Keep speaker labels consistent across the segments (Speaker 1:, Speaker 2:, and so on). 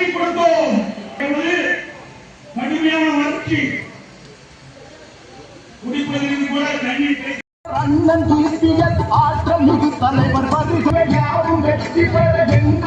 Speaker 1: வாங்கி கொடுத்தோம் என்பது கடுமையான வளர்ச்சி குடிப்பதற்கு கூட தண்ணீர்
Speaker 2: அண்ணன் ஆற்றல் மிகு தலைவர் வருகை யாரும் வெற்றி பெற என்ற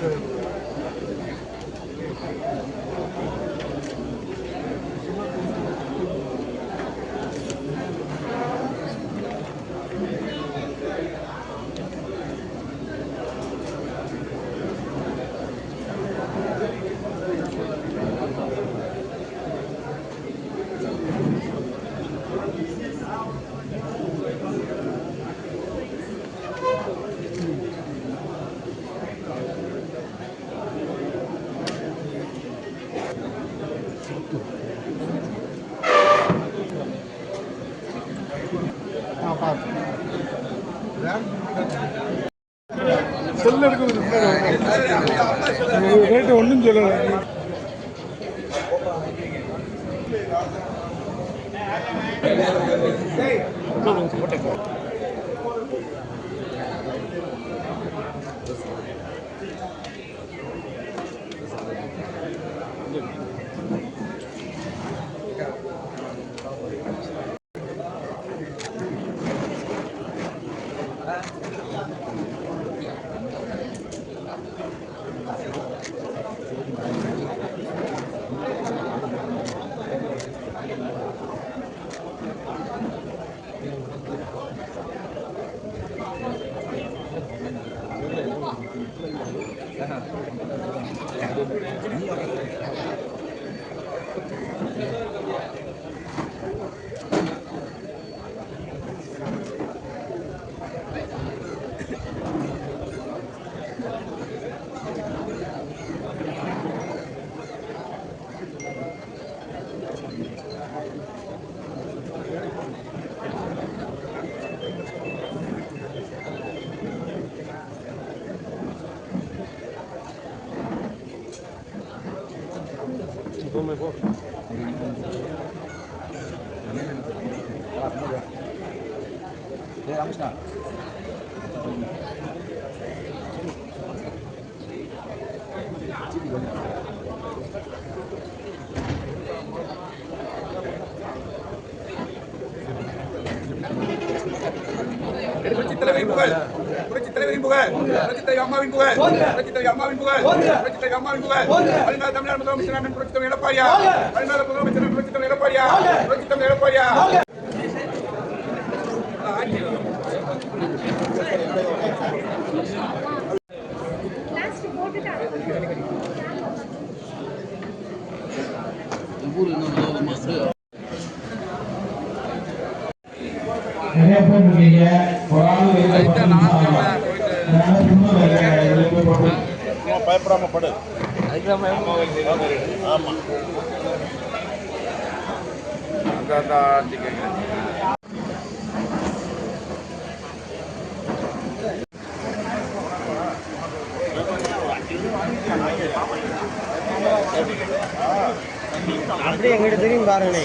Speaker 3: செல் சொல்லுங்க. போட்டேன் Thank you.
Speaker 4: δούμε εγώ. Ε, Έλα. சொல்லலை
Speaker 5: தலைவரின் புகழ். புரட்சித் தலைவரின் புகழ். புரட்சித் தலைவர் அம்மாவின் புகழ். புரட்சித் தலைவர் அம்மாவின் புகழ். புரட்சித் தலைவர் அம்மாவின் புகழ். பல்நாள் தமிழ்நாடு முதலமைச்சர் அண்ணன் தலைவர் எடப்பாடியா பல்நாள் முதலமைச்சர் அண்ணன் தலைவர் எடப்பாடியா தலைவர் எடப்பாடியா
Speaker 6: நிறைய பேர் இருக்கீங்க. ஒரு ஆள் வெளியில பத்து நிமிஷம் ஆகும். அதனால இன்னும் நிறைய இதுல போய் போட்டு
Speaker 7: பயப்படாம படு
Speaker 8: அப்படியே எங்கிட்ட திரும்பி பாருங்கண்ணே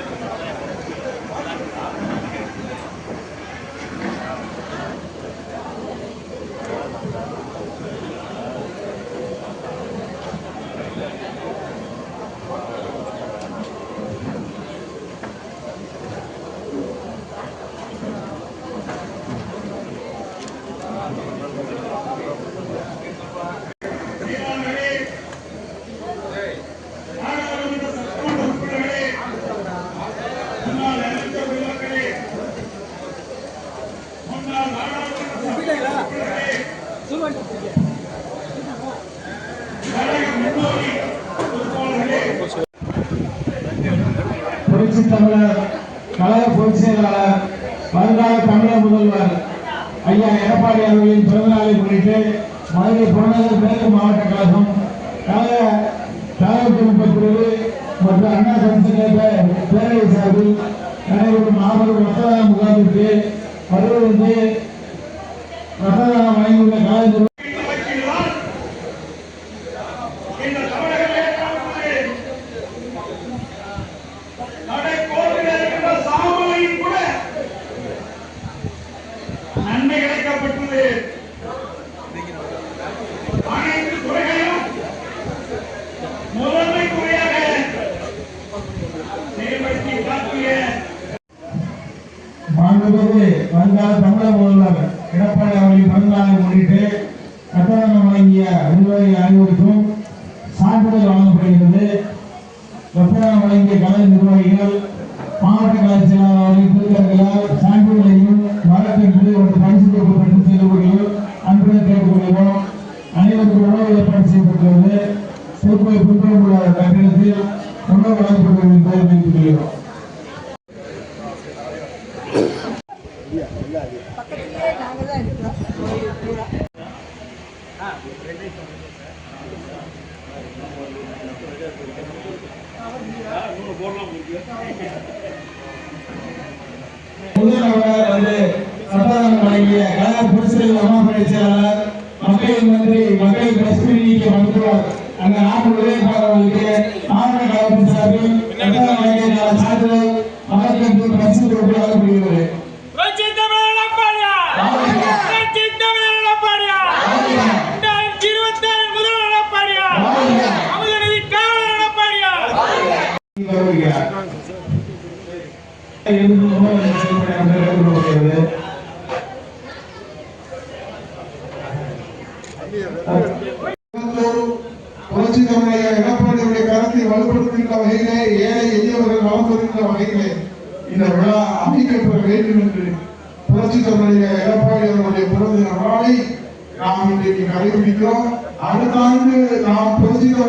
Speaker 1: நாடாளுமன்ற சட்டமன்ற உறுப்பினர்களே முன்னாள் அமைச்சர் பெருமக்களே முன்னாள் நாடாளுமன்ற சட்டமன்ற உறுப்பினர்களே கழக முன்னோடி பொறுப்பாளர்களே
Speaker 6: புரட்சி தமிழர் கழக பொதுச் செயலாளர் வருங்கால தமிழக முதல்வர் ஐயா எடப்பாடி அவர்களின் பிறந்தநாளை முன்னிட்டு மதுரை புறநகர் மேற்கு மாவட்ட கழகம் கழக தலைவர் முப்பத்திரிவு மற்றும் அண்ணா சம்சங்க பேரவை சார்பில் நடைபெறும் மாபெரும் ரத்ததான முகாமிற்கு வருவதற்கு மாண்புமிகு வருங்கால தமிழக முதல்வர் எடப்பாடி அவர்களின் பிறந்தநாளை முன்னிட்டு கட்டணம் வழங்கிய விருதுகளை அனைவருக்கும் சான்றிதழ் வழங்கப்படுகிறது. ரத்தனம் வழங்கிய கலை நிர்வாகிகள் மாவட்ட கலை செயலாளர்களின் அவர்களின் சான்றிதழையும் வழக்கென்று ஒரு பரிசு கொடுக்கப்பட்டு செய்து கொள்ளும் அன்புடன் கேட்டுக்கொள்கிறோம். அனைவருக்கும் உணவு ஏற்பாடு செய்யப்பட்டுள்ளது. திருப்பதி புத்தகம் உள்ள கட்டிடத்தில் உணவு வழங்கப்படுகிறது தெரிவித்துக் கொள்கிறோம்
Speaker 9: பக்கத்துலயே நாங்க தான் இருக்கிறோம்
Speaker 6: முதல்வர் வந்து சட்டாளம் வழங்கிய கழக அம்மாபடி செயலாளர் மக்கள் மந்திரி மக்கள் நீக்க மருத்துவர் அந்த நாட்டு உதயபாளர்களுக்கு மாவட்ட கழகத்தின் சார்பில் சட்டாளம் வழங்கிய சான்றிதழ் வழக்கென்று பரிசு தொகுப்பு வழங்கப்படுகிறது வருகிறார்.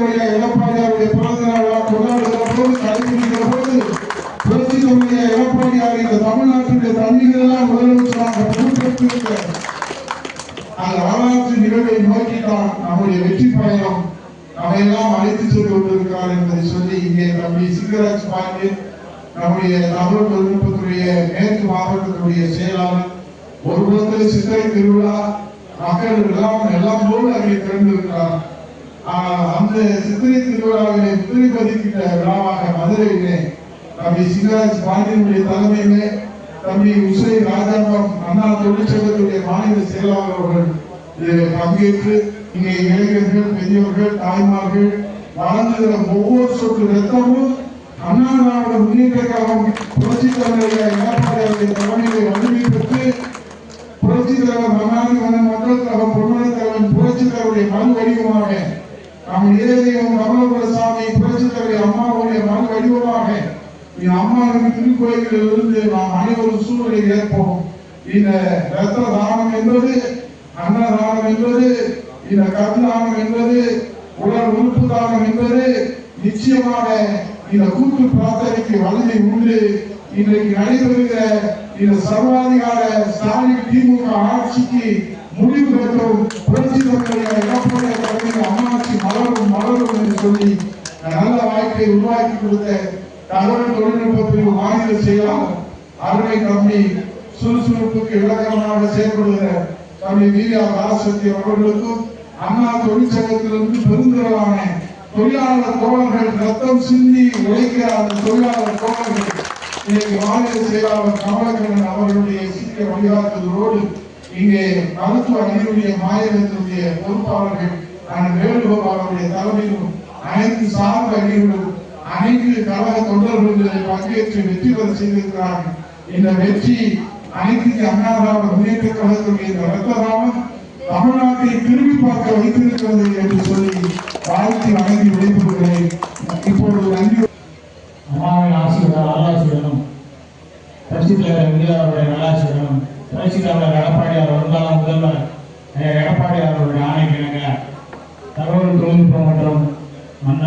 Speaker 10: புரட்சி தமிழைய பிறந்த நாள் கொண்டாடுகிற போது கடைபிடிக்கிற போது புரட்சி இந்த தமிழ்நாட்டுடைய தண்ணீரெல்லாம் முதலமைச்சராக பொறுப்பேற்றிருக்க அந்த வரலாற்று நிகழ்வை நம்முடைய வெற்றி பயணம் நம்மையெல்லாம் அழைத்து சென்று கொண்டிருக்கிறார் என்பதை சொல்லி இங்கே தம்பி சிங்கராஜ் பாண்டி நம்முடைய தமிழ் தொழில்நுட்பத்துடைய மேற்கு மாவட்டத்துடைய செயலாளர் ஒரு புறத்தில் சித்திரை திருவிழா மக்கள் எல்லாம் எல்லாம் போல அங்கே திறந்திருக்கிறார் அந்த சித்திரை திருவிழாவிலே முத்திரை பதிக்கின்ற விழாவாக மதுரையிலே தம்பி சிங்கராஜ் பாண்டியனுடைய தலைமையிலே தம்பி உசை ராஜாங்கம் அண்ணா தொழிற்சங்கத்துடைய மாநில செயலாளர் அவர்கள் இதில் பங்கேற்று இங்கே இளைஞர்கள் பெரியவர்கள் தாய்மார்கள் வழங்குகிற ஒவ்வொரு சொட்டு ரத்தமும் அண்ணா திராவிட முன்னேற்ற கழகம் புரட்சி தலைவருடைய எடப்பாடி தலைமையிலே வலிமை பெற்று புரட்சி தலைவர் மன்னாடி மன்னன் மக்கள் தலைவர் பொன்மலை தலைவன் புரட்சி தலைவருடைய மறு வடிவமாக நம் இதயம் கமலபுரசாமி புரட்சி தலைவர் அம்மாவுடைய மறு வடிவமாக இந்த அம்மாவின் திருக்கோயிலில் இருந்து நாம் அனைவரும் சூழலை ஏற்போம். இந்த ரத்த தானம் என்பது அன்னதானம் என்பது இந்த கருத்தானம் என்பது உடல் உறுப்பு தானம் என்பது நிச்சயமாக இந்த கூட்டு பிரார்த்தனைக்கு வலிமை உண்டு. இன்றைக்கு நடைபெறுகிற இந்த சர்வாதிகார ஸ்டாலின் திமுக ஆட்சிக்கு முடிவு பெற்றும் புரட்சி தலைவருடைய எடப்பாடி தலைமையில் அம்மாட்சி மலரும் மலரும் என்று சொல்லி நல்ல வாய்ப்பை உருவாக்கி கொடுத்த தகவல் தொழில்நுட்ப பிரிவு மாநில செயலாளர் அருமை தம்பி சுறுசுறுப்புக்கு இலக்கணமாக செயல்படுகிற தம்பி வீரா பாலசக்தி அவர்களுக்கும் அண்ணா தொழிற்சங்கத்திலிருந்து பெருந்திரளான தொழிலாளர் தோழர்கள் ரத்தம் சிந்தி உழைக்கிற அந்த தொழிலாளர் தோழர்கள். இன்னைக்கு மாநில செயலாளர் கமலக்கண்ணன் அவர்களுடைய சீக்கிய வழிகாட்டுதலோடு இங்கே மருத்துவ அணியினுடைய மாநிலத்தினுடைய பொறுப்பாளர்கள் நான் வேணுகோபால் அவருடைய தலைமையிலும் அனைத்து சார்பு அணிகளும் அனைத்து கழக தொண்டர்களும் பங்கேற்று வெற்றி பெற செய்திருக்கிறார்கள். இந்த வெற்றி அனைத்து இந்திய அண்ணா திராவிட முன்னேற்ற கழகத்துடைய இந்த தமிழ்நாட்டை திரும்பி பார்க்க வைத்திருக்கிறது என்று சொல்லி வாழ்த்தி வணங்கி விடைபெறுகிறேன். இப்பொழுது நன்றி.
Speaker 1: அம்மாவின் ஆசீர்வாதம் நல்லாசிரியனும் புரட்சி தலைவர் இந்தியாவுடைய நல்லாசிரியனும் புரட்சி பேசிட்டார் எடப்பாடியார் வருங்கால முதல்வர் அஹ், எடப்பாடியார் அவருடைய ஆணைக்கு இணங்க தகவல் தொழில்நுட்பம் மற்றும் மன்ற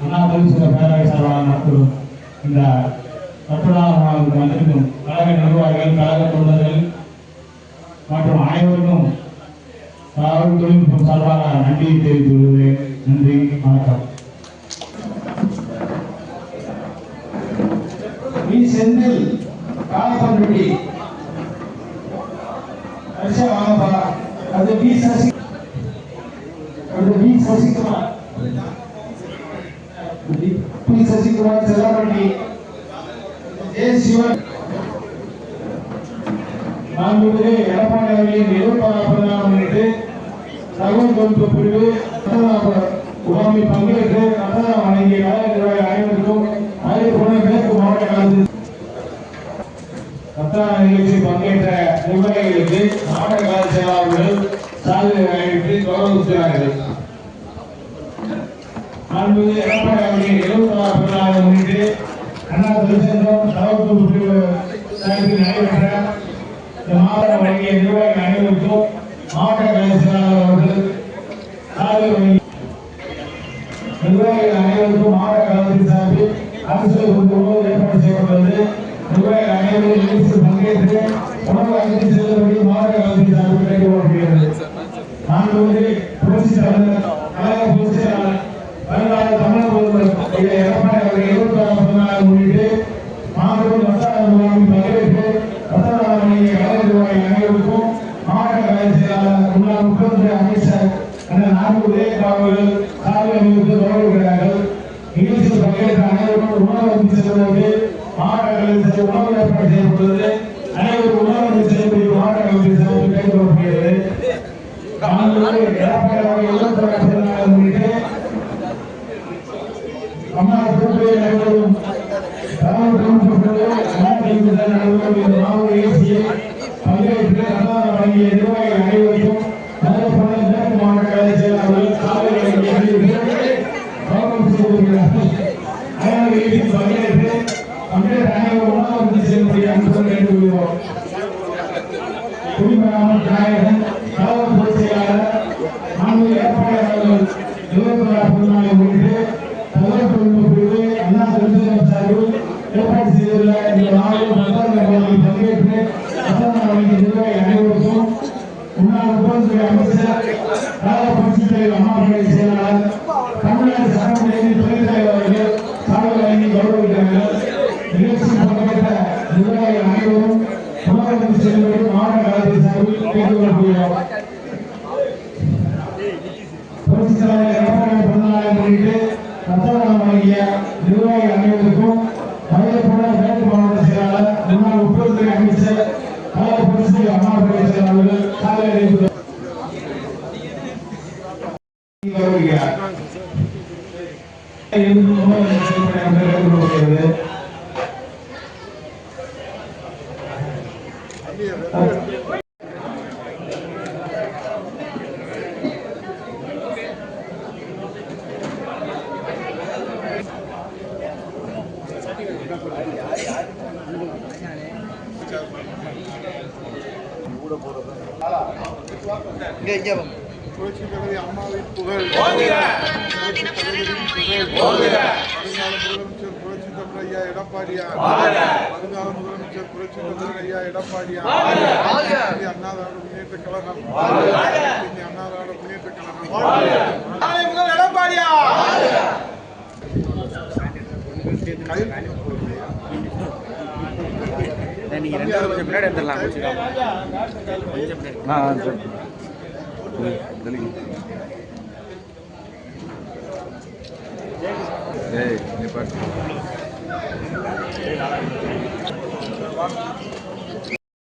Speaker 1: அண்ணா தொழிற்சங்க பேரவை சார்பாக நடத்தும் இந்த ரத்ததானமாக வந்திருக்கும் கழக நிர்வாகிகள் கழக தொண்டர்கள் மற்றும் அனைவருக்கும் தகவல் தொழில்நுட்பம் சார்பாக நன்றியை தெரிவித்துக் கொள்கிறேன். நன்றி வணக்கம்.
Speaker 6: வி செந்தில் காலப்பண்பட்டி வாங்க வாங்கப்பா அது பி சசி அது P Sasikumar. P Sasikumar Chellapatti J Sivan. மாண்புமிகு எடப்பாடி அவர்களின் முன்னிட்டு தகவல் தொழில்நுட்ப பிரிவு பங்கேற்று ரத்ததானம் வழங்கிய அதே போல மாவட்ட பங்கேற்ற நிர்வாகிகளுக்கு மாவட்ட கழக செயலாளர்கள் சாதனை வழங்கிட்டு கௌரவிக்கிறார்கள் மாண்புமிகு எடப்பாடி அவர்களின் எழுபத்தாறு பிறந்தநாளை முன்னிட்டு அண்ணா தொழிற்சங்கம் தகவல் பிரிவு சார்பில் நடைபெற்ற இந்த மாவட்ட வழங்கிய நிர்வாகிகள் அனைவருக்கும் மாவட்ட கழக செயலாளர் அவர்கள் சாதனை வழங்கி நிர்வாகிகள் அனைவருக்கும் மாவட்ட கழகத்தின் சார்பில் அரசு ஒரு உணவு ஏற்பாடு செய்யப்பட்டுள்ளது நிர்வாகிகள் அனைவரும் நிகழ்ச்சியில் பங்கேற்று உணவு அளித்து செல்லும்படி மாவட்ட கழகத்தின் சார்பில் கேட்டுக்கொள்ளப்படுகிறது மாண்புமிகு புரட்சி தலைவர் கழக பொதுச் செயலாளர் வருங்கால தமிழக முதல்வர் ஐயா எடப்பாடி அவர்கள் இருபத்தாறு பிறந்தநாளை முன்னிட்டு மாபெரும் ரத்ததான முகாமில் பங்கேற்று ரத்ததான வழங்கிய கழக நிர்வாகிகள் அனைவருக்கும் மாவட்ட கழக செயலாளர் முன்னாள் முக்கியமந்திரி அமைச்சர் அண்ணன் நான்கு உதயகுமார் அவர்கள் சாலை அணிவித்து கௌரவிக்கிறார்கள் நிகழ்ச்சியில் பங்கேற்ற அனைவருக்கும் உணவு அளித்து செல்வதற்கு மாவட்ட கழகத்தில் உணவு ஏற்பாடு செய்யப்பட்டுள்ளது. அனைவரும் உணவு அளித்து எடப்பாடி அவர்கள் எழுபத்தாறு பிறந்தநாளை முன்னிட்டு அம்மா பொறுப்பை நடைபெறும் தமிழ் தொழில்நுட்பத்திலே அண்ணா திமுக நடைபெறும் இந்த மாவட்ட நிகழ்ச்சியில் பங்கேற்று ரத்ததானம் வழங்கிய நிர்வாகிகள் அனைவருக்கும் நல்லபட மேற்கு மாவட்ட கழக செயலாளர்கள் சாலை வழங்கிய அனைவருக்கும் கௌரவம் செய்திருக்கிறார்கள் அனைவரும் நிகழ்ச்சியில் பங்கேற்று பங்கேற்ற அனைவரும் உணவு அருந்தி செல்லும்படி அன்புடன் கேட்டுக்கொள்கிறோம் குடிமராமத் நாயகன் கழக பொதுச் செயலாளர் மாண்புமிகு எடப்பாடி அவர்கள் இருபத்தி பிறந்தநாளை முன்னிட்டு தகவல் தொழில்நுட்ப பிரிவு அண்ணா தொழிற்சங்கம் சார்பில் ஏற்பாடு செய்துள்ள இந்த நாளில் ரத்ததான நிகழ்ச்சியில் பங்கேற்று ரத்ததான வழங்கிய நிர்வாகி அனைவருக்கும் முன்னாள் உட்புறத்துறை அமைச்சர் கழக புரட்சித் தலைவர் அம்மா அவர்களின் செயலாளர் தமிழ்நாடு சட்டமன்றத்தின் துணைத் தலைவர் அவர்கள் சாலை வழங்கி கௌரவிக்கிறார்கள் நிகழ்ச்சியில் பங்கேற்ற நிர்வாகிகள் அனைவரும் உணவகத்தில் மாவட்ட கழகத்தின் சார்பில் கேட்டுக்கொள்ளப்படுகிறோம் புரட்சித் தலைவர் எடப்பாடி பிறந்தநாளை முன்னிட்டு வழங்கிய நிர்வாகிகள்
Speaker 2: இங்கே இங்கே ஐயா எடப்பாடியார் இந்திய அண்ணா திராவிட முன்னேற்ற கழகம். இந்திய அண்ணா திராவிட முன்னேற்ற கழகம்.
Speaker 11: நாளை முதல் எடப்பாடியா
Speaker 12: நீங்க ரெண்டு பேரும் கொஞ்சம் பின்னாடி எடுத்துடலாம் கொஞ்சம் பின்னாடி.
Speaker 3: ஏய் நீ பாட்டு.